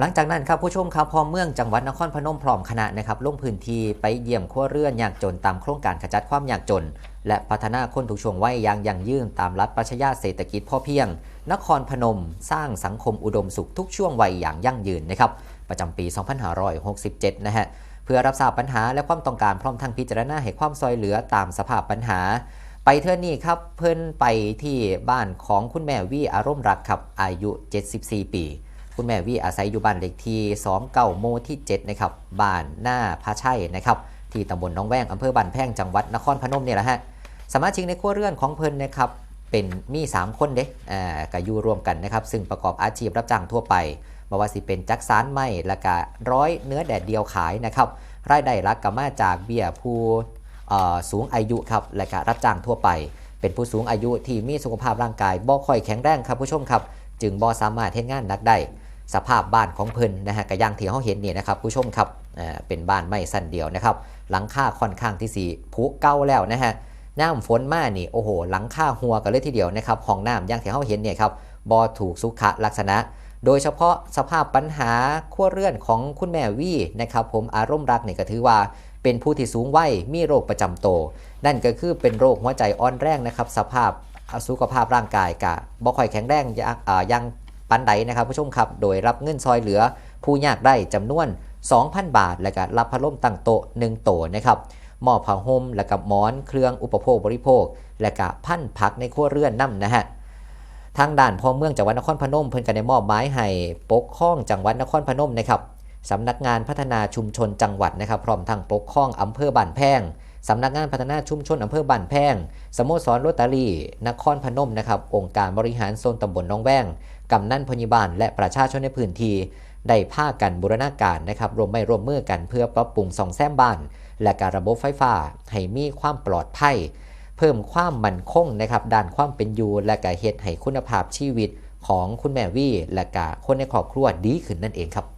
หลังจากนั้นครับผู้ชมครับพอเมืองจังหวัดนครพนมพร้อมคณะนะครับลงพื้นที่ไปเยี่ยมครัวเรือนยากจนตามโครงการขจัดความยากจน และพัฒนาคนทุกช่วงวัยอย่างยั่งยืนตามรัฐปรัชญาเศรษฐกิจพ่อเพียง นครพนม สร้างสังคมอุดมสุขทุกช่วงวัยอย่างยั่งยืนนะครับประจำปี 2567 นะฮะเพื่อรับทราบปัญหาและความต้องการพร้อมทั้งพิจารณาให้ความซอยเหลือตามสภาพปัญหา ไปเท่อนี้ครับเพิ่นไปที่บ้านของคุณแม่วี่อารมณ์รักครับอายุ 74 ปี คุณแม่วีอาศัยอยู่บ้านเลขที่2เก้าโมที่7นะครับบ้านหน้าพาชัยนะครับที่ตำบลน้องแวงอำเภอบ้านแพงจังหวัดนครพนมเนี่ยแหละฮะสมาชิกในครัวเรือนของเพิ่นนะครับเป็นมี 3 คนเด้อ่าก็อยู่รวมกันนะครับ ซึ่งประกอบอาชีพรับจ้างทั่วไปบว่าสิเป็นจักสารไม้และก็ร้อยเนื้อแดดเดียวขายนะครับรายได้หลักก็มาจากเบี้ยผู้สูงอายุครับและก็รับจ้างทั่วไป เป็นผู้สูงอายุที่มีสุขภาพร่างกายบ่ค่อยแข็งแรงครับผู้ชมครับ จึงบ่สามารถเฮ็ดงานนักได้ สภาพบ้านของเพิ่นนะฮะก็อย่างที่เขาเห็นนี่นะครับผู้ชมครับเป็นบ้านไม้สั้นเดียวนะครับหลังคาค่อนข้างที่สีผุเก่าแล้วนะฮะน้ำฝนมานี่โอ้โห หลังคาหัวกันเลยทีเดียวนะครับห้องน้ำย่างที่เขาเห็นเนี่ยครับบ่ถูกสุขลักษณะ โดยเฉพาะสภาพปัญหาครัวเรื่อนของคุณแม่วี่นะครับผมอารมณ์รักเนี่ยก็ถือว่าเป็นผู้ที่สูงวัยมีโรคประจำตัวนั่นก็คือเป็นโรคหัวใจอ่อนแรงนะครับ สภาพสุขภาพร่างกายกะบ่ค่อยแข็งแรงอย่าอยัง ปันใดนะครับผู้ชมครับโดยรับเงินซอยเหลือ ผู้ยากได้จำนวน 2,000 บาท และก็รับพัดลมตั้งโต๊ะ1โต๊ะนะครับหมอผ้าห่มและกับหมอนเครื่องอุปโภคบริโภค และก็พันผักในครัวเรือนนํนะฮะทางด่านพ่อเมืองจังหวัดนครพนมเพิ่นก็ได้มอบหมายให้ปกครองจังหวัดนครพนมนะครับสำนักงานพัฒนาชุมชนจังหวัดนะครับ พร้อมทั้งปกครองอำเภอบ้านแพง สำนักงานพัฒนาชุมชนอำเภอบ้านแพงสโมสรโรตารีนครพนมนะครับองค์การบริหารโซนตำบลหน้องแวงกำนันพยาบาลและประชาชนในพื้นที่ได้พากันบูรณาการนะครับรวมไม่รวมมือกันเพื่อปรับปรุงซ่อมแซมบ้าน และการระบบไฟฟ้าให้มีความปลอดภัย เพิ่มความมั่นคงนะครับด้านความเป็นอยู่และก็เฮ็ดให้คุณภาพชีวิตของคุณแม่วี่และก็คนในครอบครัวดีขึ้นนั่นเองครับ